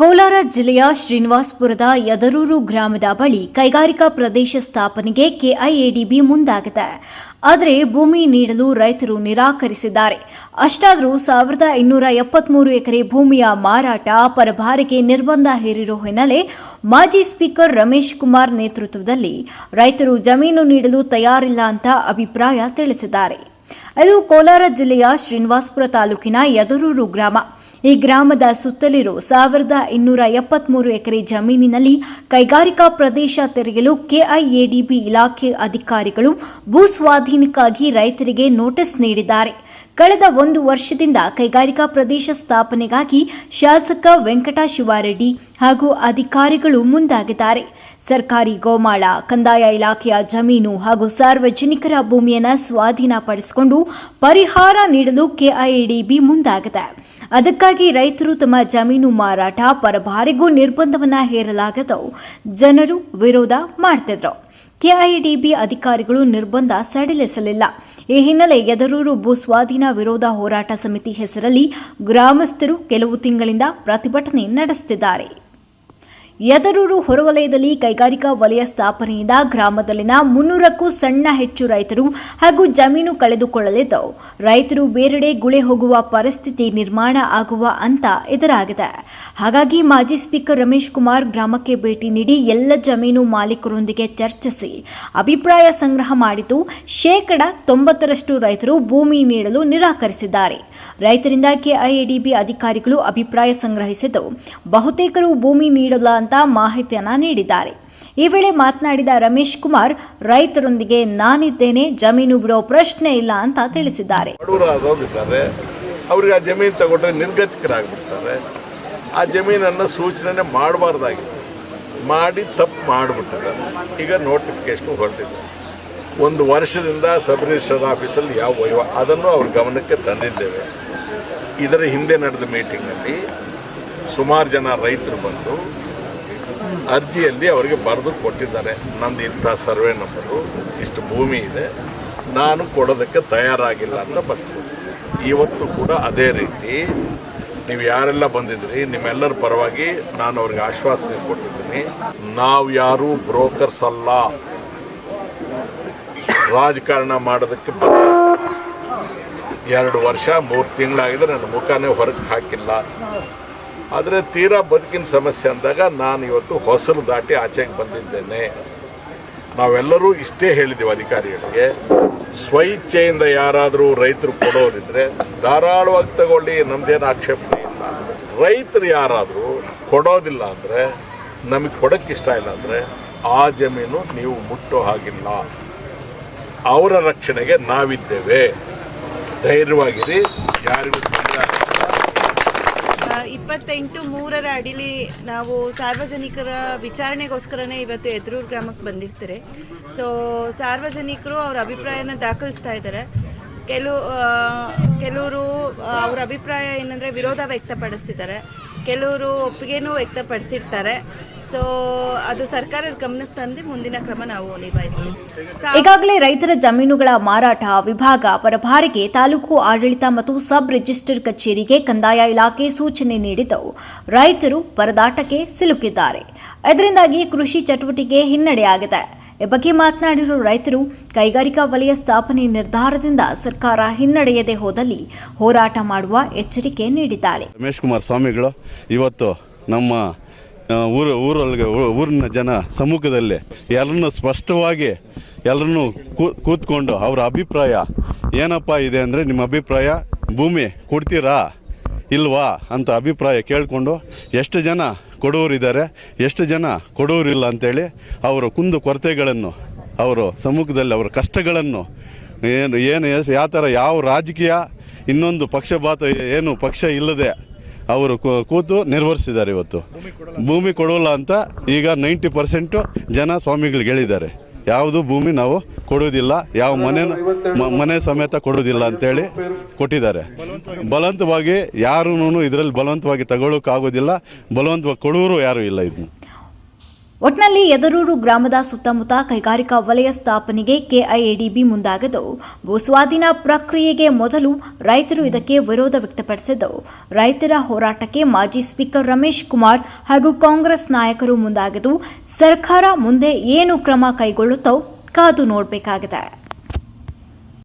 ಕೋಲಾರ ಜಿಲ್ಲೆಯ ಶ್ರೀನಿವಾಸ್ಪುರದ ಯದರೂರು ಗ್ರಾಮದ ಬಳಿ ಕೈಗಾರಿಕಾ ಪ್ರದೇಶ ಸ್ಥಾಪನೆಗೆ ಕೆಐಎಡಿಬಿ ಮುಂದಾಗಿದೆ. ಆದರೆ ಭೂಮಿ ನೀಡಲು ರೈತರು ನಿರಾಕರಿಸಿದ್ದಾರೆ. ಅಷ್ಟಾದರೂ ಸಾವಿರದ ಇನ್ನೂರ ಎಪ್ಪತ್ಮೂರು ಎಕರೆ ಭೂಮಿಯ ಮಾರಾಟ, ಪರಭಾರಿಗೆ ನಿರ್ಬಂಧ ಹೇರಿರೋ ಹಿನ್ನೆಲೆ ಮಾಜಿ ಸ್ಪೀಕರ್ ರಮೇಶ್ ಕುಮಾರ್ ನೇತೃತ್ವದಲ್ಲಿ ರೈತರು ಜಮೀನು ನೀಡಲು ತಯಾರಿಲ್ಲ ಅಂತ ಅಭಿಪ್ರಾಯ ತಿಳಿಸಿದ್ದಾರೆ. ಇದು ಕೋಲಾರ ಜಿಲ್ಲೆಯ ಶ್ರೀನಿವಾಸ್ಪುರ ತಾಲೂಕಿನ ಯದರೂರು ಗ್ರಾಮ. ಈ ಗ್ರಾಮದ ಸುತ್ತಲಿರುವ ಸಾವಿರದ ಇನ್ನೂರ ಎಪ್ಪತ್ಮೂರು ಎಕರೆ ಜಮೀನಿನಲ್ಲಿ ಕೈಗಾರಿಕಾ ಪ್ರದೇಶ ತೆರೆಯಲು ಕೆಐಎಡಿಬಿ ಇಲಾಖೆ ಅಧಿಕಾರಿಗಳು ಭೂ ಸ್ವಾಧೀನಕ್ಕಾಗಿ ರೈತರಿಗೆ ನೋಟಿಸ್ ನೀಡಿದ್ದಾರೆ. ಕಳೆದ ಒಂದು ವರ್ಷದಿಂದ ಕೈಗಾರಿಕಾ ಪ್ರದೇಶ ಸ್ಥಾಪನೆಗಾಗಿ ಶಾಸಕ ವೆಂಕಟ ಶಿವಾರೆಡ್ಡಿ ಹಾಗೂ ಅಧಿಕಾರಿಗಳು ಮುಂದಾಗಿದ್ದಾರೆ. ಸರ್ಕಾರಿ ಗೋಮಾಳ, ಕಂದಾಯ ಇಲಾಖೆಯ ಜಮೀನು ಹಾಗೂ ಸಾರ್ವಜನಿಕರ ಭೂಮಿಯನ್ನು ಸ್ವಾಧೀನಪಡಿಸಿಕೊಂಡು ಪರಿಹಾರ ನೀಡಲು ಕೆಐಎಡಿಬಿ ಮುಂದಾಗಿದೆ. ಅದಕ್ಕಾಗಿ ರೈತರು ತಮ್ಮ ಜಮೀನು ಮಾರಾಟ ಪರಭಾರಿಗೂ ನಿರ್ಬಂಧವನ್ನು ಹೇರಲಾಗದು. ಜನರು ವಿರೋಧ ಮಾಡ್ತಿದ್ರು. ಕೆಐಡಿಬಿ ಅಧಿಕಾರಿಗಳು ನಿರ್ಬಂಧ ಸಡಿಲಿಸಲಿಲ್ಲ. ಈ ಹಿನ್ನೆಲೆ ಯದರೂರು ಭೂ ಸ್ವಾಧೀನ ವಿರೋಧ ಹೋರಾಟ ಸಮಿತಿ ಹೆಸರಲ್ಲಿ ಗ್ರಾಮಸ್ಥರು ಕೆಲವು ತಿಂಗಳಿಂದ ಪ್ರತಿಭಟನೆ ನಡೆಸುತ್ತಿದ್ದಾರೆ ಯದರೂರು ಹೊರವಲಯದಲ್ಲಿ ಕೈಗಾರಿಕಾ ವಲಯ ಸ್ಥಾಪನೆಯಿಂದ ಗ್ರಾಮದಲ್ಲಿನ ಮುನ್ನೂರಕ್ಕೂ ಸಣ್ಣ ಹೆಚ್ಚು ರೈತರು ಹಾಗೂ ಜಮೀನು ಕಳೆದುಕೊಳ್ಳಲಿದ್ದವು ರೈತರು ಬೇರೆಡೆ ಗುಳೆ ಹೋಗುವ ಪರಿಸ್ಥಿತಿ ನಿರ್ಮಾಣ ಆಗುವ ಅಂತ ಎದುರಾಗಿದೆ. ಹಾಗಾಗಿ ಮಾಜಿ ಸ್ಪೀಕರ್ ರಮೇಶ್ ಕುಮಾರ್ ಗ್ರಾಮಕ್ಕೆ ಭೇಟಿ ನೀಡಿ ಎಲ್ಲ ಜಮೀನು ಮಾಲೀಕರೊಂದಿಗೆ ಚರ್ಚಿಸಿ ಅಭಿಪ್ರಾಯ ಸಂಗ್ರಹ ಮಾಡಿದ್ದು, ಶೇಕಡ ತೊಂಬತ್ತರಷ್ಟು ರೈತರು ಭೂಮಿ ನೀಡಲು ನಿರಾಕರಿಸಿದ್ದಾರೆ. ರೈತರಿಂದ ಕೆಐಎಡಿಬಿ ಅಧಿಕಾರಿಗಳು ಅಭಿಪ್ರಾಯ ಸಂಗ್ರಹಿಸಿದ್ದು, ಬಹುತೇಕರು ಭೂಮಿ ನೀಡಲ್ಲ ಅಂತ ಮಾಹಿತಿಯನ್ನು ನೀಡಿದ್ದಾರೆ. ಈ ವೇಳೆ ಮಾತನಾಡಿದ ರಮೇಶ್ ಕುಮಾರ್, ರೈತರೊಂದಿಗೆ ನಾನಿದ್ದೇನೆ, ಜಮೀನು ಬಿಡೋ ಪ್ರಶ್ನೆ ಇಲ್ಲ ಅಂತ ತಿಳಿಸಿದ್ದಾರೆ. ಅವರಿಗೆ ಆ ಜಮೀನು ತಗೊಂಡ್ರೆ ನಿರ್ಗತಿಕರಾಗ್ಬಿಡ್ತಾರೆ. ಆ ಜಮೀನನ್ನು ಸೂಚನೆ ಮಾಡಬಾರ್ದಾಗಿತ್ತು ಮಾಡಿ ತಪ್ಪು ಮಾಡಿಬಿಟ್ಟಾರೆ ಈಗ ನೋಟಿಫಿಕೇಶನ್ ಹೊರಟಿದೆ. ಒಂದು ವರ್ಷದಿಂದ ಸಬ್ ರಿಜಿಸ್ಟರ್ ಆಫೀಸಲ್ಲಿ ಯಾವ ವಹಿವ ಅದನ್ನು ಅವ್ರ ಗಮನಕ್ಕೆ ತಂದಿದ್ದೇವೆ. ಇದರ ಹಿಂದೆ ನಡೆದ ಮೀಟಿಂಗಲ್ಲಿ ಸುಮಾರು ಜನ ರೈತರು ಬಂದು ಅರ್ಜಿಯಲ್ಲಿ ಅವರಿಗೆ ಬರೆದು ಕೊಟ್ಟಿದ್ದಾರೆ. ನಂದು ಇಂಥ ಸರ್ವೆ ನಂಬರು, ಇಷ್ಟು ಭೂಮಿ ಇದೆ, ನಾನು ಕೊಡೋದಕ್ಕೆ ತಯಾರಾಗಿಲ್ಲ ಅಂತ ಬಂತು ಇವತ್ತು ಕೂಡ ಅದೇ ರೀತಿ ನೀವು ಯಾರೆಲ್ಲ ಬಂದಿದ್ರಿ ನಿಮ್ಮೆಲ್ಲರ ಪರವಾಗಿ ನಾನು ಅವ್ರಿಗೆ ಆಶ್ವಾಸನೆ ಕೊಟ್ಟಿದ್ದೀನಿ. ನಾವು ಯಾರು ಬ್ರೋಕರ್ಸ್ ಅಲ್ಲ. ರಾಜಕಾರಣ ಮಾಡೋದಕ್ಕೆ ಬಂದ ಎರಡು ವರ್ಷ, ಮೂರು ತಿಂಗಳಾಗಿದೆ, ನನ್ನ ಮುಖನೇ ಹೊರಗೆ ಹಾಕಿಲ್ಲ. ಆದರೆ ತೀರಾ ಬದುಕಿನ ಸಮಸ್ಯೆ ಅಂದಾಗ ನಾನು ಇವತ್ತು ಹೊಸಲು ದಾಟಿ ಆಚೆಗೆ ಬಂದಿದ್ದೇನೆ. ನಾವೆಲ್ಲರೂ ಇಷ್ಟೇ ಹೇಳಿದ್ದೀವಿ ಅಧಿಕಾರಿಗಳಿಗೆ, ಸ್ವಇಚ್ಛೆಯಿಂದ ಯಾರಾದರೂ ರೈತರು ಕೊಡೋರಿದ್ರೆ ಧಾರಾಳವಾಗಿ ತಗೊಳ್ಳಿ, ನಮ್ದೇನು ಆಕ್ಷೇಪಣೆ ಇಲ್ಲ. ರೈತರು ಯಾರಾದರೂ ಕೊಡೋದಿಲ್ಲ ಅಂದರೆ, ನಮಗೆ ಕೊಡೋಕ್ಕೆ ಇಷ್ಟ ಇಲ್ಲ ಅಂದರೆ, ಆ ಜಮೀನು ನೀವು ಮುಟ್ಟೋ ಹಾಗಿಲ್ಲ. ಅವರ ರಕ್ಷಣೆಗೆ ನಾವಿದ್ದೇವೆ. ಧೈರ್ಯವಾಗಿರಿ, ಯಾರಿಗೂ ಇಪ್ಪತ್ತೆಂಟು ಮೂರರ ಅಡಿಲಿ ನಾವು ಸಾರ್ವಜನಿಕರ ವಿಚಾರಣೆಗೋಸ್ಕರನೇ ಇವತ್ತು ಎದುರೂರು ಗ್ರಾಮಕ್ಕೆ ಬಂದಿರ್ತಾರೆ. ಸೊ ಸಾರ್ವಜನಿಕರು ಅವ್ರ ಅಭಿಪ್ರಾಯನ ದಾಖಲಿಸ್ತಾ ಇದ್ದಾರೆ. ಕೆಲವು ಕೆಲವರು ಅವ್ರ ಅಭಿಪ್ರಾಯ ಏನಂದರೆ ವಿರೋಧ ವ್ಯಕ್ತಪಡಿಸ್ತಿದ್ದಾರೆ. ಕೆಲವರು ಒಪ್ಪಿಗೆನೂ ವ್ಯಕ್ತಪಡಿಸಿರ್ತಾರೆ. ಸೊ ಅದು ಸರ್ಕಾರದ ಗಮನಕ್ಕೆ ತಂದು ಮುಂದಿನ ಕ್ರಮ ನಾವು ನಿಭಾಯಿಸ್ತೀವಿ. ಸಾ- ಈಗಾಗಲೇ ರೈತರ ಜಮೀನುಗಳ ಮಾರಾಟ ವಿಭಾಗ ಪರಭಾರಿಗೆ ತಾಲೂಕು ಆಡಳಿತ ಮತ್ತು ಸಬ್ ರಿಜಿಸ್ಟರ್ ಕಚೇರಿಗೆ ಕಂದಾಯ ಇಲಾಖೆ ಸೂಚನೆ ನೀಡಿದ್ದು ರೈತರು ಪರದಾಟಕ್ಕೆ ಸಿಲುಕಿದ್ದಾರೆ. ಇದರಿಂದಾಗಿ ಕೃಷಿ ಚಟುವಟಿಕೆ ಹಿನ್ನಡೆಯಾಗಿದೆ. ಈ ಬಗ್ಗೆ ಮಾತನಾಡಿರುವ ರೈತರು, ಕೈಗಾರಿಕಾ ವಲಯ ಸ್ಥಾಪನೆ ನಿರ್ಧಾರದಿಂದ ಸರ್ಕಾರ ಹಿನ್ನಡೆಯದೆ ಹೋದಲ್ಲಿ ಹೋರಾಟ ಮಾಡುವ ಎಚ್ಚರಿಕೆ ನೀಡಿದ್ದಾರೆ. ರಮೇಶ್ ಕುಮಾರ್ ಸ್ವಾಮಿಗಳು, ಇವತ್ತು ನಮ್ಮ ಊರು ಊರಲ್ಲಿ ಊರಿನ ಜನ ಸಮ್ಮುಖದಲ್ಲಿ ಎಲ್ಲರನ್ನು ಸ್ಪಷ್ಟವಾಗಿ ಎಲ್ಲರನ್ನೂ ಕೂತ್ಕೊಂಡು ಅವರ ಅಭಿಪ್ರಾಯ ಏನಪ್ಪ ಇದೆ ಅಂದರೆ ನಿಮ್ಮ ಅಭಿಪ್ರಾಯ ಭೂಮಿ ಕೊಡ್ತೀರಾ? ಇಲ್ವಾ ಅಂತ ಅಭಿಪ್ರಾಯ ಕೇಳಿಕೊಂಡು ಎಷ್ಟು ಜನ ಕೊಡೋರಿದ್ದಾರೆ ಎಷ್ಟು ಜನ ಕೊಡೋರಿಲ್ಲ ಅಂತೇಳಿ ಅವರು ಕುಂದು ಕೊರತೆಗಳನ್ನು ಅವರು ಸಮ್ಮುಖದಲ್ಲಿ ಅವರ ಕಷ್ಟಗಳನ್ನು ಏನು ಏನು ಎಸ್- ಯಾವ ಥರ ಯಾವ ರಾಜಕೀಯ ಇನ್ನೊಂದು ಪಕ್ಷಪಾತ ಏನು ಪಕ್ಷ ಇಲ್ಲದೆ ಅವರು ಕೂತು ನಿರ್ವಹಿಸಿದ್ದಾರೆ ಇವತ್ತು. ಭೂಮಿ ಕೊಡೋಲ್ಲ ಅಂತ ಈಗ ನೈಂಟಿ ಪರ್ಸೆಂಟು ಜನ ಸ್ವಾಮಿಗಳಿಗೆ ಹೇಳಿದ್ದಾರೆ. ಯಾವುದು ಭೂಮಿ ನಾವು ಕೊಡೋದಿಲ್ಲ ಯಾವ ಮನೆ ಮನೆ ಸಮೇತ ಕೊಡೋದಿಲ್ಲ ಅಂತೇಳಿ ಕೊಟ್ಟಿದ್ದಾರೆ. ಬಲವಂತವಾಗಿ ಯಾರೂ ಇದರಲ್ಲಿ ಬಲವಂತವಾಗಿ ತಗೊಳ್ಳೋಕ್ಕಾಗೋದಿಲ್ಲ ಬಲವಂತವಾಗಿ ಕೊಡೋರು ಯಾರೂ ಇಲ್ಲ ಇದನ್ನು ಒಟ್ನಲ್ಲಿ ಯದರೂರು ಗ್ರಾಮದ ಸುತ್ತಮುತ್ತ ಕೈಗಾರಿಕಾ ವಲಯ ಸ್ಥಾಪನೆಗೆ ಕೆಐಎಡಿಬಿ ಮುಂದಾಗಿದ್ದು ಭೂಸ್ವಾಧೀನ ಪ್ರಕ್ರಿಯೆಗೆ ಮೊದಲು ರೈತರು ಇದಕ್ಕೆ ವಿರೋಧ ವ್ಯಕ್ತಪಡಿಸಿದ್ದು ರೈತರ ಹೋರಾಟಕ್ಕೆ ಮಾಜಿ ಸ್ಪೀಕರ್ ರಮೇಶ್ ಕುಮಾರ್ ಹಾಗೂ ಕಾಂಗ್ರೆಸ್ ನಾಯಕರು ಮುಂದಾಗಿದ್ದು ಸರ್ಕಾರ ಮುಂದೆ ಏನು ಕ್ರಮ ಕೈಗೊಳ್ಳುತ್ತೋ ಕಾದು ನೋಡಬೇಕಾಗಿದೆ.